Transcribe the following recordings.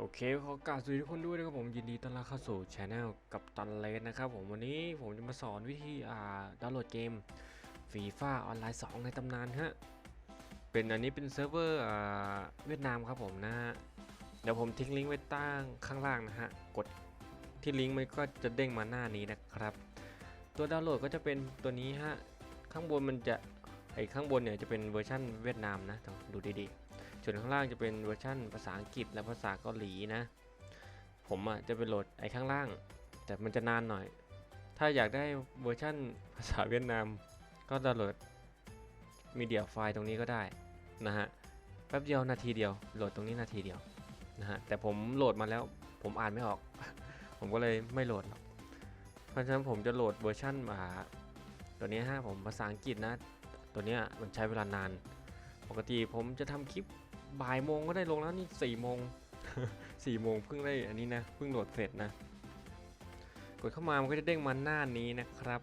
โอเคขอกราบสวัสดีทุกคนด้วยนะครับผมยินดีต้อนรับเข้าสู่ช anel กับตันเลนนะครับผมวันนี้ผมจะมาสอนวิธีอ่าดาวน์โหลดเกมฟีฟ่าออนไลน์2ในตำนานฮะเป็นอันนี้เป็นเซิร์ฟเวอร์อ่าเวียดนามครับผมนะฮะเดี๋ยวผมทิ้งลิงก์ไว้ตั้งข้างล่างนะฮะกดที่ลิงก์มันก็จะเด้งมาหน้านี้นะครับ ตัวดาวน์โหลดก็จะเป็นตัวนี้ฮะข้างบนมันจะไอข้างบนเนี่ยจะเป็นเวอร์ชั่นเวียดนามนะต้องดูดีๆ ส่วนข้างล่างจะเป็นเวอร์ชั่นภาษาอังกฤษและภาษาเกาหลีนะ ผมอะจะไปโหลดไอ้ข้างล่าง แต่มันจะนานหน่อย ถ้าอยากได้เวอร์ชั่นภาษาเวียดนาม ก็ดาวน์โหลดมีเดียไฟล์ตรงนี้ก็ได้นะฮะแป๊บเดียวนาทีเดียวโหลดตรงนี้นาทีเดียวนะฮะแต่ผมโหลดมาแล้วผมอ่านไม่ออก ผมก็เลยไม่โหลดหรอกเพราะฉะนั้นผมจะโหลดเวอร์ชั่นมาตัวนี้ฮะผมภาษาอังกฤษนะ ตัวนี้มันใช้เวลานาน ปกติผมจะทำคลิป บ่ายโมงก็ได้ลงแล้วนี่สี่โมงสี่โมงเพิ่งได้อันนี้นะเพิ่งโหลดเสร็จนะ กดเข้ามามันก็จะเด้งมาหน้านี้นะครับ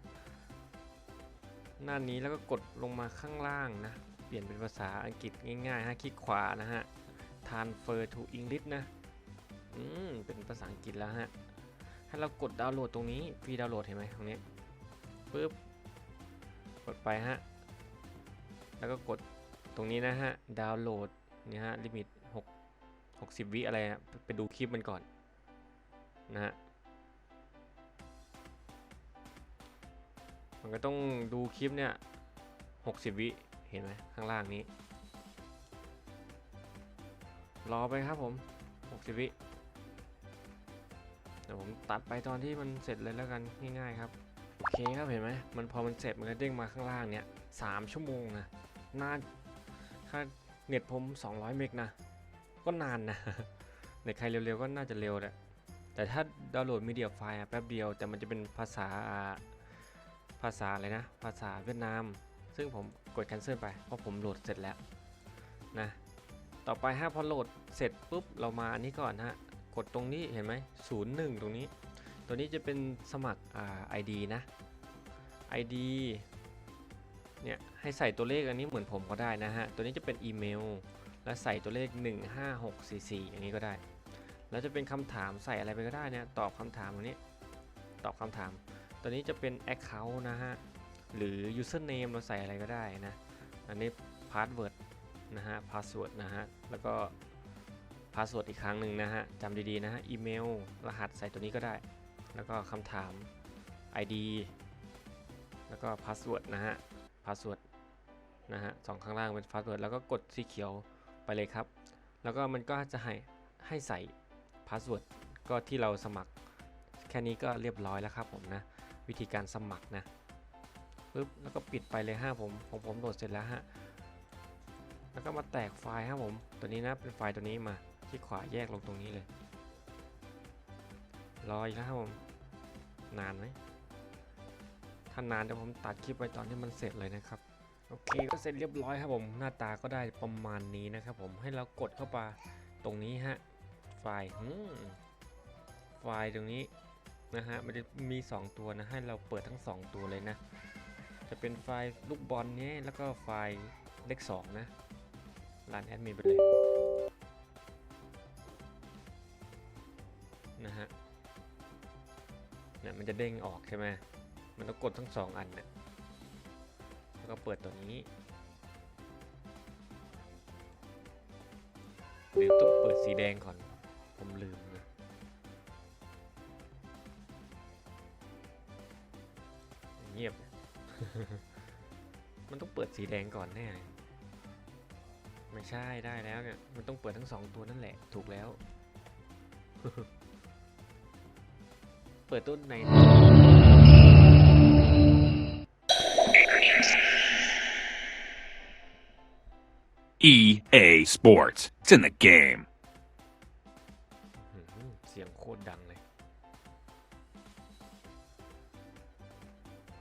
หน้านี้แล้วก็กดลงมาข้างล่างนะ เปลี่ยนเป็นภาษาอังกฤษง่ายๆฮะคลิกขวานะฮะ transfer to English นะอืมเป็นภาษาอังกฤษแล้วฮะให้เรากดดาวน์โหลดตรงนี้ฟรีดาวน์โหลดเห็นไหมตรงนี้ปึ๊บกดไปฮะแล้วก็กดตรงนี้นะฮะดาวน์โหลด นี่ฮะลิมิต6 60 วิอะไรนะไปดูคลิปมันก่อนนะฮะมันก็ต้องดูคลิปเนี่ย 60 วิเห็นไหมข้างล่างนี้ รอไปครับผม 60 วิเดี๋ยวผมตัดไปตอนที่มันเสร็จเลยแล้วกันง่ายๆครับโอเคครับเห็นไหมมันพอมันเสร็จมันก็เด้งมาข้างล่างเนี่ยสามชั่วโมงนะน่าค่า เน็ตผม 200 เมกนะ ก็นานนะ เน็ตใครเร็วๆก็น่าจะเร็วแหละ แต่ถ้าดาวน์โหลดมีเดียไฟล์อะแป๊บเดียว แต่มันจะเป็นภาษาภาษาอะไรนะ ภาษาเวียดนาม ซึ่งผมกด cancel ไป เพราะผมโหลดเสร็จแล้วนะ ต่อไปฮะพอโหลดเสร็จปุ๊บ เรามาอันนี้ก่อนฮะ กดตรงนี้เห็นไหมศูนย์หนึ่งตรงนี้ ตัวนี้จะเป็นสมัครอ่า ID นะ ID เนี่ยให้ใส่ตัวเลขอันนี้เหมือนผมก็ได้นะฮะ ตัวนี้จะเป็นอีเมล แล้วใส่ตัวเลข 15644 อย่างนี้ก็ได้ แล้วจะเป็นคำถามใส่อะไรไปก็ได้เนี่ยตอบคำถามตรงนี้ตอบคำถาม ตัวนี้จะเป็น Account นะฮะ หรือ Username เราใส่อะไรก็ได้นะ อันนี้ Password นะฮะ Password นะฮะ แล้วก็ Password อีกครั้งหนึ่งนะฮะจำดีๆนะฮะ อีเมล รหัสใส่ตัวนี้ก็ได้ แล้วก็คำถาม ID แล้วก็ Password นะฮะ Password นะฮะสองข้างล่างเป็น Password แล้วก็กดสีเขียวไปเลยครับ แล้วก็มันก็จะให้ให้ใส่ Password ก็ที่เราสมัคร แค่นี้ก็เรียบร้อยแล้วครับผมนะ วิธีการสมัครนะปึ๊บแล้วก็ปิดไปเลยฮะผมของผมโหลดเสร็จแล้วฮะแล้วก็มาแตกไฟล์ครับผม ตัวนี้นะเป็นไฟล์ตัวนี้มาที่ขวาแยกลงตรงนี้เลยรออีกแล้วครับผมนานไหม ถ้านานเดี๋ยวผมตัดคลิปไปตอนที่มันเสร็จเลยนะครับโอเคก็เสร็จเรียบร้อยครับผมหน้าตาก็ได้ประมาณนี้นะครับผมให้เรากดเข้าไปตรงนี้ฮะไฟล์อืมไฟล์ตรงนี้นะฮะมันจะมี 2 ตัวนะให้เราเปิดทั้ง 2 ตัวเลยนะ จะเป็นไฟล์ลูกบอลนี้แล้วก็ไฟล์เลข2นะรันแอดมินไปเลยนะฮะเนี่ยมันจะเด้งออกใช่ไหม มันต้องกดทั้งสองอันเนี่ยแล้วก็เปิดตัวนี้หรือต้องเปิดสีแดงก่อน ผมลืมนะเงียบ มันต้องเปิดสีแดงก่อนแน่เลยไม่ใช่ได้แล้วเนี่ย มันต้องเปิดทั้งสองตัวนั่นแหละ ถูกแล้ว เปิดต้นไหน EA Sports. It's in the game. เสียงโคตรดังเลย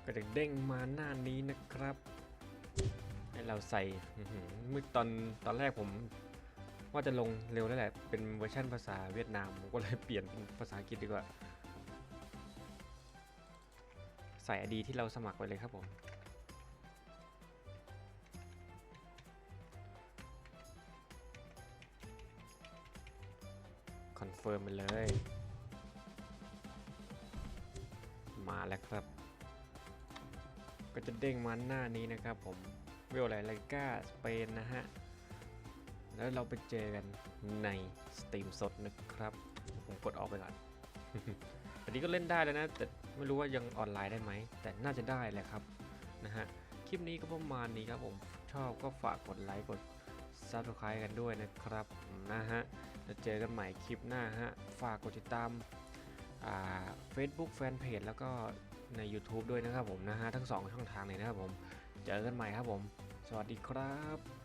ก็จะเด้งมาหน้านี้นะครับให้เราใส่เมื่อตอนตอนแรกผมว่าจะลงเร็วแล้วแหละ เป็นเวอร์ชันภาษาเวียดนามผมก็เลยเปลี่ยนเป็นภาษาอังกฤษดีกว่า ใส่อดีที่เราสมัครไว้เลยครับผม อนเฟิร์มไปเลย มาแล้วครับ ก็จะเด้งมาหน้านี้นะครับผมเวลอะไรไลก้าสเปนนะฮะ แล้วเราไปเจอกันในสตรีมสดนะครับ ผมกดออกไปก่อนอันนี้ก็เล่นได้แล้วนะ แต่ไม่รู้ว่ายังออนไลน์ได้ไหม แต่น่าจะได้แหละครับนะฮะ คลิปนี้ก็ประมาณนี้ครับผม ชอบก็ฝากกดไลค์กด Subscribe กันด้วยนะครับนะฮะจะเจอกันใหม่คลิปหน้าฮะ ฝากกดติดตามอ่า Facebook Fanpage แล้วก็ใน YouTube ด้วยนะครับผมนะฮะ ทั้งสองช่องทางเลยนะครับผม เจอกันใหม่ครับผม สวัสดีครับ